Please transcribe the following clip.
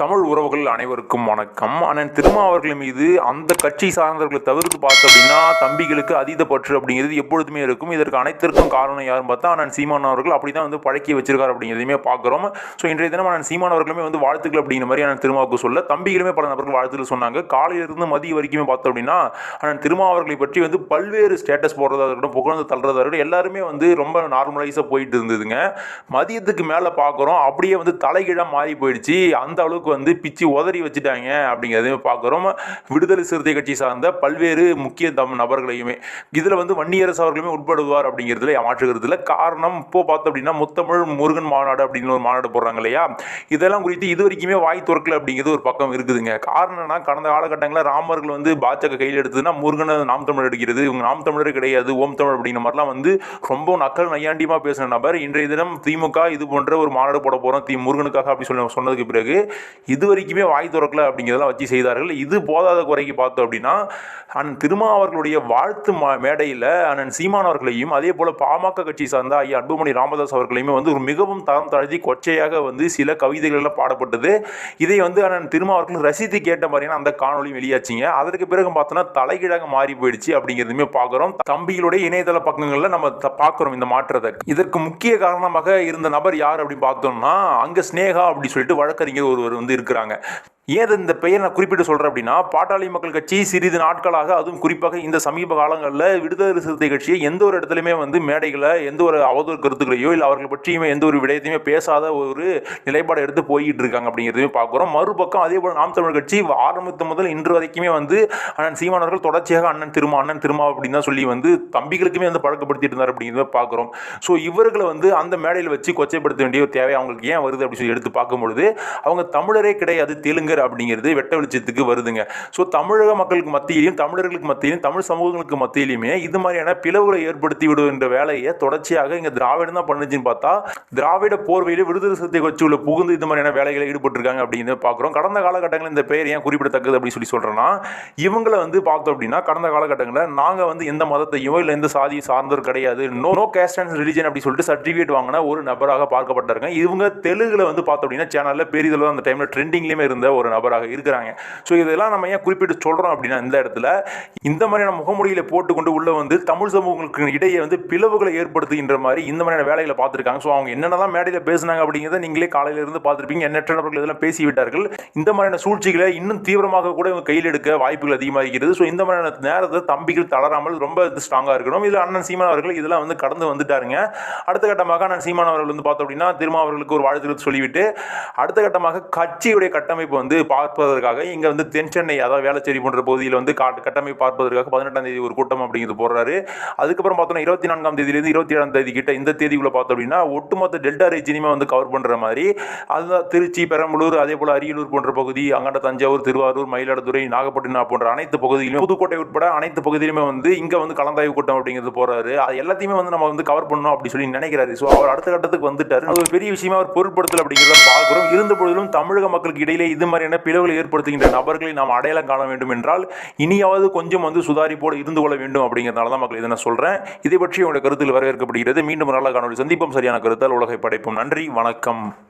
தமிழ் உறவுகள் அனைவருக்கும் வணக்கம். அண்ணன் திருமாவர்கள் மீது அந்த கட்சி சார்ந்தவர்களை தவிர்த்து பார்த்தோம் அப்படின்னா தம்பிகளுக்கு அதீத பற்று அப்படிங்கிறது எப்பொழுதுமே இருக்கும். இதற்கு அனைத்திற்கும் காரணம் யாருன்னு பார்த்தா அண்ணன் சீமான் அவர்கள் அப்படி தான் வந்து பழக்கி வச்சிருக்காரு அப்படிங்கிறதையுமே பார்க்குறோம். ஸோ இன்றைய தினம் அண்ணன் சீமான் அவர்களுமே வந்து வாழ்த்துக்கள் அப்படிங்கிற மாதிரி அண்ணன் திருமாவுக்கு சொல்ல தம்பிகளுமே பல நபர்கள் வாழ்த்துக்கள் சொன்னாங்க. காலையிலிருந்து மதிய வரைக்குமே பார்த்தோம் அப்படின்னா அண்ணன் திருமாவர்களை பற்றி வந்து பல்வேறு ஸ்டேட்டஸ் போடுறதா இருக்கட்டும் புகழ்ந்து தள்ளுறதா இருக்கட்டும் எல்லாருமே வந்து ரொம்ப நார்மலைஸாக போயிட்டு இருந்ததுங்க. மதியத்துக்கு மேலே பார்க்குறோம். அப்படியே வந்து தலைகீழாக மாறி போயிடுச்சு. அந்த அளவுக்கு வந்து பிச்சு உதறி வச்சுட்டாங்க அப்படிங்கிறதையும் பார்க்குறோம். விடுதலை சிறுத்தை கட்சி சார்ந்த பல்வேறு முக்கிய தம் நபர்களையுமே. இதில் வந்து வன்னியரசு அவர்களுமே உட்படுவார் அப்படிங்கிறதுல மாற்றுகிறதுல காரணம் இப்போ பார்த்தோம் அப்படின்னா முத்தமிழ் முருகன் மாநாடு அப்படின்னு ஒரு மாநாடு போடுறாங்க இல்லையா? இதெல்லாம் குறித்து இது வரைக்குமே வாய் துறக்கல அப்படிங்கிறது ஒரு பக்கம் இருக்குதுங்க. காரணம் என்னன்னா கடந்த காலகட்டங்களில் ராமர்கள் வந்து பாஜக கையில் எடுத்ததுன்னா முருகனை நாம் தமிழர் எடுக்கிறது இவங்க நாம் தமிழர் கிடையாது ஓம் தமிழ் அப்படிங்கிற மாதிரிலாம் வந்து ரொம்ப நக்கல் நையாண்டியமாக பேசின நபர். இன்றைய தினம் திமுக இது போன்ற ஒரு மாநாடு போட போகிறோம் தி முருகனுக்காக அப்படி சொல்லி சொன்னதுக்கு பிறகு இது வரைக்குமே வாய் திறக்கல அப்படிங்கிறதெல்லாம் வச்சு செய்தார்கள். இது போதாத குறைக்கு பார்த்தோம் அப்படின்னா அண்ணன் திருமா அவர்களுடைய வாழ்த்து மேடையில் அண்ணன் சீமான் அவர்களையும் அதே போல் பாமக கட்சி சார்ந்த ஐயா அன்புமணி ராமதாஸ் அவர்களையுமே வந்து ஒரு மிகவும் தரம் தழுதி கொச்சையாக வந்து சில கவிதைகள்லாம் பாடப்பட்டது. இதை வந்து அண்ணன் திருமா அவர்கள் ரசித்து கேட்ட மாதிரியான அந்த காணொலியும் வெளியாச்சுங்க. அதற்கு பிறகு பார்த்தோன்னா தலைகீழாக மாறி போயிடுச்சு அப்படிங்கிறதுமே பார்க்குறோம். தம்பிகளுடைய இணையதள பக்கங்களில் நம்ம பார்க்குறோம் இந்த மாற்றத்தை. இதற்கு முக்கிய காரணமாக இருந்த நபர் யார் அப்படின்னு பார்த்தோம்னா அங்கே ஸ்னேகா அப்படின்னு சொல்லிட்டு வழக்கறிஞர் ஒருவர் வந்து இருக்கிறாங்க. ஏன் இந்த பெயர் நான் குறிப்பிட்டு சொல்கிறேன் அப்படின்னா பாட்டாளி மக்கள் கட்சி சிறிது நாட்களாக அதுவும் குறிப்பாக இந்த சமீப காலங்களில் விடுதலை சிறுத்தை கட்சியை எந்த ஒரு இடத்துலையுமே வந்து மேடைகளை எந்த ஒரு அவதூறு கருத்துக்களையோ இல்லை அவர்கள் பற்றியுமே எந்த ஒரு விடயத்தையுமே பேசாத ஒரு நிலைப்பாடு எடுத்து போய்கிட்டு இருக்காங்க அப்படிங்கிறதையும் பார்க்குறோம். மறுபக்கம் அதே போல் நாம் தமிழ் கட்சி ஆரம்பித்த முதல் இன்று வரைக்குமே வந்து அண்ணன் சீமானவர்கள் தொடர்ச்சியாக அண்ணன் திருமா அண்ணன் திருமா அப்படின்னு தான் சொல்லி வந்து தம்பிகளுக்குமே வந்து பழக்கப்படுத்திட்டு இருந்தார் அப்படிங்கிறத பார்க்குறோம். ஸோ இவர்களை வந்து அந்த மேடையில் வச்சு கொச்சைப்படுத்த வேண்டிய ஒரு தேவை அவங்களுக்கு ஏன் வருது அப்படின்னு சொல்லி எடுத்து பார்க்கும்பொழுது அவங்க தமிழரே கிடையாது தெலுங்கு தெலுங்கர் அப்படிங்கிறது வெட்ட வெளிச்சத்துக்கு வருதுங்க. ஸோ தமிழக மக்களுக்கு மத்தியிலையும் தமிழர்களுக்கு மத்தியிலையும் தமிழ் சமூகங்களுக்கு மத்தியிலையுமே இது மாதிரியான பிளவுகளை ஏற்படுத்தி விடுகின்ற வேலையை தொடர்ச்சியாக இங்கே திராவிடம் தான் பண்ணுச்சுன்னு பார்த்தா திராவிட போர்வையிலே விடுதலை சிறுத்தை உள்ள புகுந்து இது மாதிரியான வேலைகளை ஈடுபட்டிருக்காங்க அப்படின்னு பார்க்குறோம். கடந்த காலகட்டங்களில் இந்த பெயர் ஏன் குறிப்பிடத்தக்கது அப்படின்னு சொல்லி சொல்கிறேன்னா இவங்களை வந்து பார்த்தோம் அப்படின்னா கடந்த காலகட்டங்களில் நாங்கள் வந்து எந்த மதத்தையோ இல்லை எந்த சாதியை சார்ந்தவர் கிடையாது. No no caste and religion அப்படி சொல்லிட்டு சர்டிஃபிகேட் வாங்கின ஒரு நபராக பார்க்கப்பட்டிருக்காங்க இவங்க தெலுங்கில் வந்து பார்த்தோம் அப்படின்னா சேனலில் பெரிதளவு அந்த டைமில் ட்ரெண்டிங்லேயுமே இருந்த ஒரு நபராக இருக்கிறாங்க. ஸோ இதெல்லாம் நம்ம ஏன் குறிப்பிட்டு சொல்கிறோம் அப்படின்னா இந்த இடத்துல இந்த மாதிரியான முகமூடிகளை போட்டுக்கொண்டு உள்ள வந்து தமிழ் சமூகங்களுக்கு இடையே வந்து பிளவுகளை ஏற்படுத்துகின்ற மாதிரி இந்த மாதிரியான வேலைகளை பார்த்துருக்காங்க. ஸோ அவங்க என்னென்னலாம் மேடையில் பேசுனாங்க அப்படிங்கிறத நீங்களே காலையிலேருந்து பார்த்துருப்பீங்க. எண்ணற்ற நபர்கள் இதெல்லாம் பேசிவிட்டார்கள் இந்த மாதிரியான சூழ்ச்சிகளை இன்னும் தீவிரமாக கூட இவங்க கையில் எடுக்க வாய்ப்புகள் அதிகமாக இருக்கிறது ஸோ இந்த மாதிரியான நேரத்தை தம்பிகள் தளராமல் ரொம்ப ஸ்ட்ராங்காக இருக்கணும். இதில் அண்ணன் சீமான் அவர்கள் இதெல்லாம் வந்து கடந்து வந்துட்டாருங்க. அடுத்த கட்டமாக அண்ணன் சீமான் அவர்கள் வந்து பார்த்தோம் அப்படின்னா திருமா அவர்களுக்கு ஒரு வாழ்த்துக்கள் சொல்லிவிட்டு அடுத்த கட்டமாக கட்சியுடைய கட்டமைப்பு வந்து பார்ப்பதற்காக இங்கே வந்து தென் சென்னை அதாவது வேளச்சேரி போன்ற பகுதியில் வந்து கட்டமை பார்ப்பதற்காக பதினெட்டாம் தேதி ஒரு கூட்டம் அப்படிங்கிறது போடுறாரு. அதுக்கப்புறம் பார்த்தோம்னா இருபத்தி நான்காம் தேதியிலேருந்து இருபத்தி ஏழாம் தேதி கிட்ட இந்த தேதிக்குள்ளே பார்த்தோம் அப்படின்னா ஒட்டுமொத்த டெல்டா ரீஜினியுமே வந்து கவர் பண்ணுற மாதிரி அதுதான் திருச்சி பெரம்பலூர் அதே போல் அரியலூர் போன்ற பகுதி அங்காண்ட தஞ்சாவூர் திருவாரூர் மயிலாடுதுறை நாகப்பட்டினம் போன்ற அனைத்து பகுதியிலுமே புதுக்கோட்டை உட்பட அனைத்து பகுதியிலுமே வந்து இங்கே வந்து கலந்தாய்வு கூட்டம் அப்படிங்கிறது போறாரு அது எல்லாத்தையுமே வந்து நம்ம வந்து கவர் பண்ணணும் அப்படி சொல்லி நினைக்கிறாரு. ஸோ அவர் அடுத்த கட்டத்துக்கு வந்துட்டார். அது ஒரு பெரிய விஷயமா அவர் பொருட்படுத்தல் அப்படிங்கிறத பார்க்குறோம். இருந்த பொழுதிலும் தமிழக மக்களுக்கு இடையிலே இது மாதிரி மாதிரியான பிளவுகளை ஏற்படுத்துகின்ற நபர்களை நாம் அடையாளம் காண வேண்டும் என்றால் இனியாவது கொஞ்சம் வந்து சுதாரிப்போடு இருந்து கொள்ள வேண்டும் அப்படிங்கிறதுனால தான் மக்கள் இதை நான் சொல்றேன். இதை பற்றி உங்களுடைய கருத்தில் வரவேற்கப்படுகிறது. மீண்டும் நல்ல காணொலி சந்திப்போம். சரியான கருத்தால் உலகை படைப்போம். நன்றி. வணக்கம்.